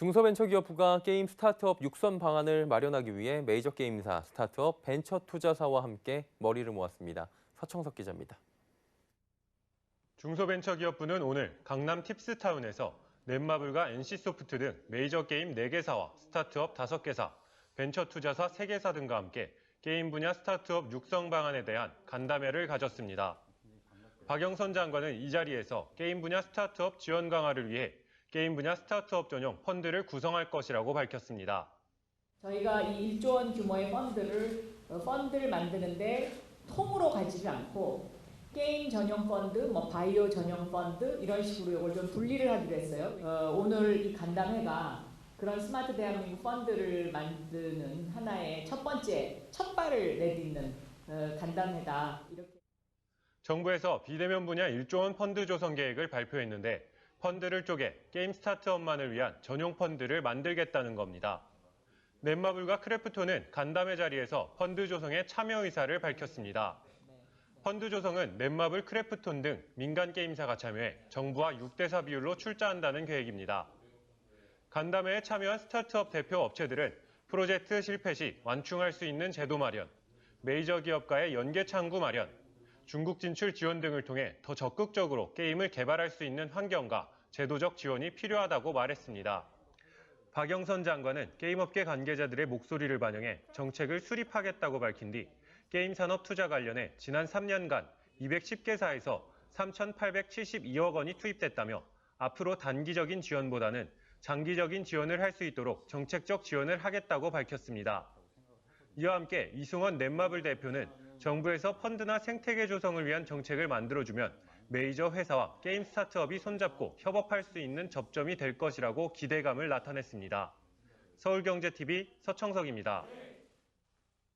중소벤처기업부가 게임 스타트업 육선 방안을 마련하기 위해 메이저 게임사, 스타트업, 벤처 투자사와 함께 머리를 모았습니다. 서청석 기자입니다. 중소벤처기업부는 오늘 강남 팁스타운에서 넷마블과 NC소프트 등 메이저 게임 4개사와 스타트업 5개사, 벤처 투자사 3개사 등과 함께 게임 분야 스타트업 육성 방안에 대한 간담회를 가졌습니다. 박영선 장관은 이 자리에서 게임 분야 스타트업 지원 강화를 위해 게임 분야 스타트업 전용 펀드를 구성할 것이라고 밝혔습니다. 저희가 이 1조 원 규모의 펀드를 어, 펀드를 만드는데 통으로 가지지 않고 게임 전용 펀드, 뭐 바이오 전용 펀드 이런 식으로 이걸 좀 분리를 하기로 했어요. 어, 오늘 이 간담회가 그런 스마트 대한민국 펀드를 만드는 하나의 첫 번째 첫 발을 내딛는 어, 간담회다 이렇게. 정부에서 비대면 분야 1조 원 펀드 조성 계획을 발표했는데 펀드를 쪼개 게임 스타트업만을 위한 전용 펀드를 만들겠다는 겁니다. 넷마블과 크래프톤은 간담회 자리에서 펀드 조성에 참여 의사를 밝혔습니다. 펀드 조성은 넷마블, 크래프톤 등 민간 게임사가 참여해 정부와 6대4 비율로 출자한다는 계획입니다. 간담회에 참여한 스타트업 대표 업체들은 프로젝트 실패 시 완충할 수 있는 제도 마련, 메이저 기업과의 연계 창구 마련, 중국 진출 지원 등을 통해 더 적극적으로 게임을 개발할 수 있는 환경과 제도적 지원이 필요하다고 말했습니다. 박영선 장관은 게임업계 관계자들의 목소리를 반영해 정책을 수립하겠다고 밝힌 뒤 게임 산업 투자 관련해 지난 3년간 210개사에서 3,872억 원이 투입됐다며 앞으로 단기적인 지원보다는 장기적인 지원을 할 수 있도록 정책적 지원을 하겠다고 밝혔습니다. 이와 함께 이승원 넷마블 대표는 정부에서 펀드나 생태계 조성을 위한 정책을 만들어주면 메이저 회사와 게임 스타트업이 손잡고 협업할 수 있는 접점이 될 것이라고 기대감을 나타냈습니다. 서울경제TV 서청석입니다.